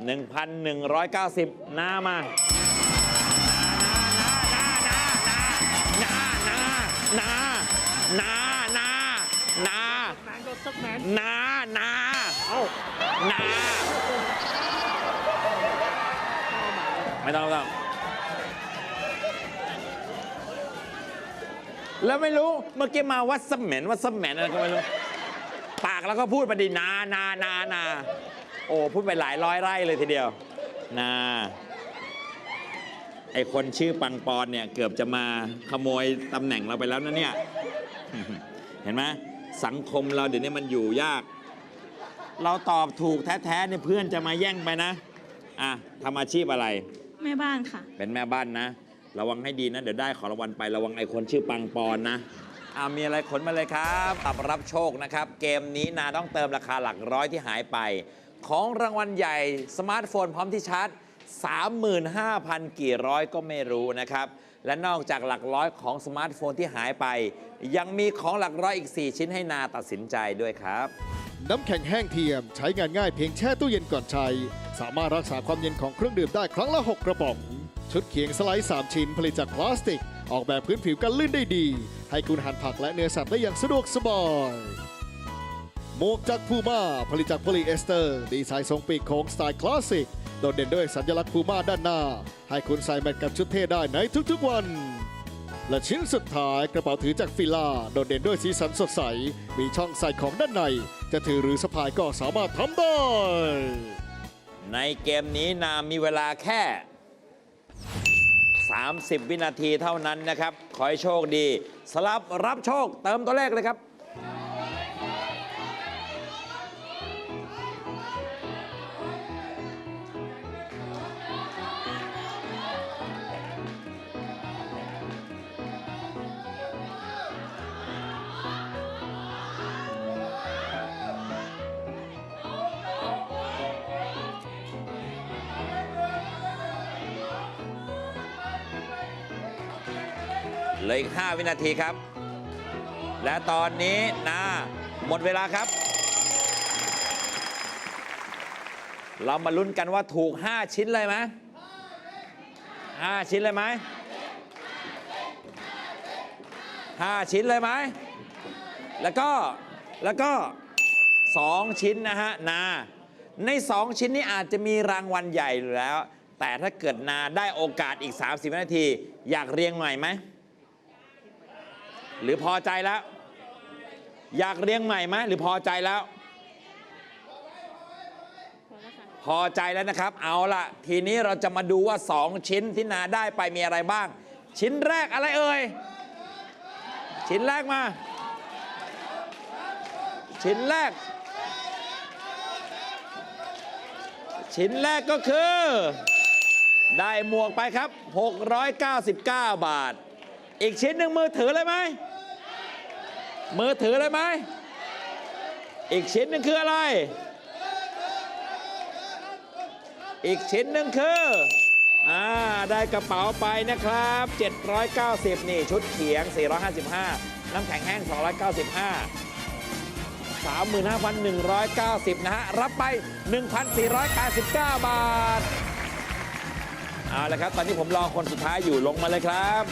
1,190นามานานานานานานานาแมนก็สักแมนนานาเอ้านาไม่ต้องไม่ต้องแล้วไม่รู้เมื่อกี้มาวัดสมเหม็นวัดสมเหม็นอะไรก็ไม่รู้ปากแล้วก็พูดไปดีนานานานา โอ้พูดไปหลายร้อยไร่เลยทีเดียวนาไอคนชื่อปังปอนเนี่ยเกือบจะมาขโมยตำแหน่งเราไปแล้วนะเนี่ย เห็นไหมสังคมเราเดี๋ยวนี้มันอยู่ยาก เราตอบถูกแท้ๆเนี่ยเพื่อนจะมาแย่งไปนะ อะทำอาชีพอะไร แม่บ้านค่ะ เป็นแม่บ้านนะ ระวังให้ดีนะ เดี๋ยวได้ของรางวัลไประวังไอ้คนชื่อปังปอนนะอามีอะไรขนมาเลยครับตับรับโชคนะครับ เกมนี้นาต้องเติมราคาหลักร้อยที่หายไป ของรางวัลใหญ่สมาร์ทโฟนพร้อมที่ชาร์จ 35,000 กี่ร้อยก็ไม่รู้นะครับ และนอกจากหลักร้อยของสมาร์ทโฟนที่หายไป ยังมีของหลักร้อยอีก 4 ชิ้นให้นาตัดสินใจด้วยครับ น้ำแข็งแห้งเทียมใช้งานง่ายเพียงแช่ตู้เย็นก่อนใช้ สามารถรักษาความเย็นของเครื่องดื่มได้ครั้งละ 6 กระป๋อง ชุดเคียงสไลด์ 3 ชิ้นผลิตจากพลาสติก ออกแบบพื้นผิวกันลื่นได้ดี ให้คุณหั่นผักและเนื้อสัตว์ได้อย่างสะดวกสบาย หมวกจากพูม่าผลิตจากโพลีเอสเตอร์ ดีไซน์ทรงปีกโค้งสไตล์คลาสสิก โดดเด่นด้วยสัญลักษณ์พูม่าด้านหน้า ให้คุณใส่แมทกับชุดเท่ได้ในทุกๆวัน และชิ้นสุดท้ายกระเป๋าถือจากฟิล่าโดดเด่นด้วยสีสันสดใส มีช่องใส่ของด้านใน จะถือหรือสะพายก็สามารถทำได้ ในเกมนี้นามีเวลาแค่ 30 วินาทีเท่านั้นนะครับ ขอให้โชคดี สลับรับโชคเติมตัวเลขเลยครับ เหลืออีก 5 วินาทีครับ และตอนนี้นาหมดเวลาครับ เรามาลุ้นกันว่าถูก 5 ชิ้นเลยไหม5ชิ้นเลยไหม5ชิ้นเลยไหม แล้วก็ แล้วก็2ชิ้นนะฮะ นา ใน2ชิ้นนี้อาจจะมีรางวัลใหญ่อยู่แล้ว แต่ถ้าเกิดนาได้โอกาสอีก 30วินาที อยากเรียงใหม่ไหม หรือพอใจแล้ว อยากเรียงใหม่ไหมหรือพอใจแล้ว พอใจแล้วนะครับ เอาละทีนี้เราจะมาดูว่า 2 ชิ้นที่นาได้ไปมีอะไรบ้าง ชิ้นแรกอะไรเอ่ย ชิ้นแรกมา ชิ้นแรก ชิ้นแรกก็คือ ได้หมวกไปครับ 699 บาท อีกชิ้นหนึ่งมือถือเลยไหมมือถือเลยไหมอีกชิ้นหนึ่งคืออะไร อีกชิ้นหนึ่งคืออ่าได้กระเป๋าไปนะครับ 790 นี่ชุดเขียง 455 น้ำแข็งแห้ง 295 35,190 นะฮะ รับไป 1,489 บาท เอาละครับ ตอนนี้ผมรอคนสุดท้ายอยู่ลงมาเลยครับ